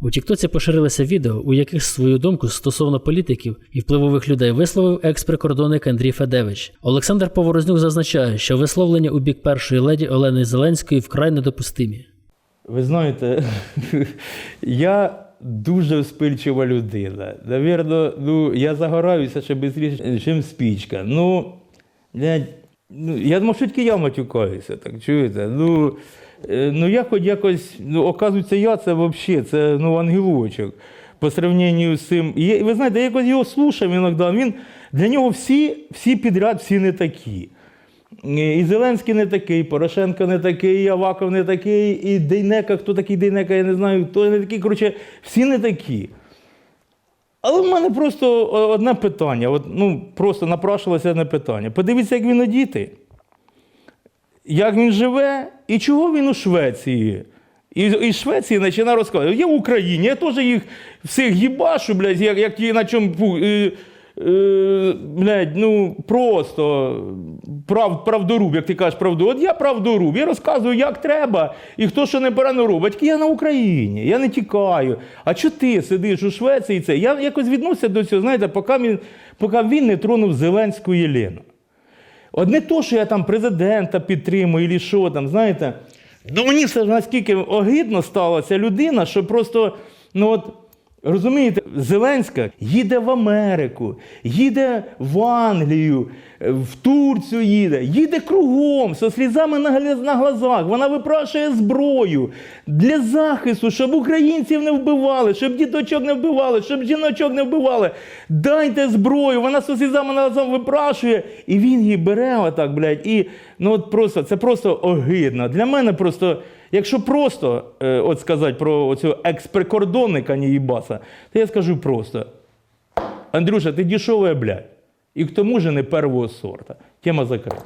У Тіктоці поширилися відео, у яких свою думку стосовно політиків і впливових людей висловив екс-прикордонник Андрій Федевич. Олександр Поворознюк зазначає, що висловлення у бік першої леді Олени Зеленської вкрай недопустимі. Ви знаєте, я дуже спильчива людина. Навірно, ну, я загораюся ще швидше, ніж спічка. Ну, блядь, ну, я думав, що тільки я матюкаюся, так чуєте? Ну, е, ну я хоч якось, ну, оказується, я це взагалі, це ну, ангелочок. По сравненню з цим. І ви знаєте, я якось його слушав іноді. Він, для нього всі, всі підряд, всі не такі. І Зеленський не такий, Порошенко не такий, і Аваков не такий, і Дейнека, хто такий Дейнека, я не знаю, хто не такий. Коротше, всі не такі. Але в мене просто одне питання, от, ну, просто напрашувалося одне питання. Подивіться, як він одіти, як він живе і чого він у Швеції. І, і Швеції починає розказувати. Я в Україні, я теж їх всіх їбашу, блядь, як, як на чому. Е, блядь, ну просто прав, правдоруб, як ти кажеш, правду. От я правдоруб, я розказую, як треба, і хто що не не робить. Я на Україні, я не тікаю. А чого ти сидиш у Швеції? Це? Я якось відносився до цього, знаєте, поки він, поки він не тронув Зеленську Єлену. От не то, що я там президента підтримую, і що там, знаєте. Ну мені все ж наскільки огидно стала ця людина, що просто, ну от, розумієте, Зеленська їде в Америку, їде в Англію, е, в Турцію їде, їде кругом, зі слізами на, глазах. Вона випрашує зброю для захисту, щоб українців не вбивали, щоб діточок не вбивали, щоб жіночок не вбивали. Дайте зброю. Вона зі слізами на глазах випрашує, і він її бере отак, блядь. І ну от просто це просто огидно. Для мене просто, якщо просто е, от сказати про цього експрикордонника Ніїбаса, то я скажу просто: Андрюша, ти дешевая, блядь. І к тому же не первого сорта. Тема закрита.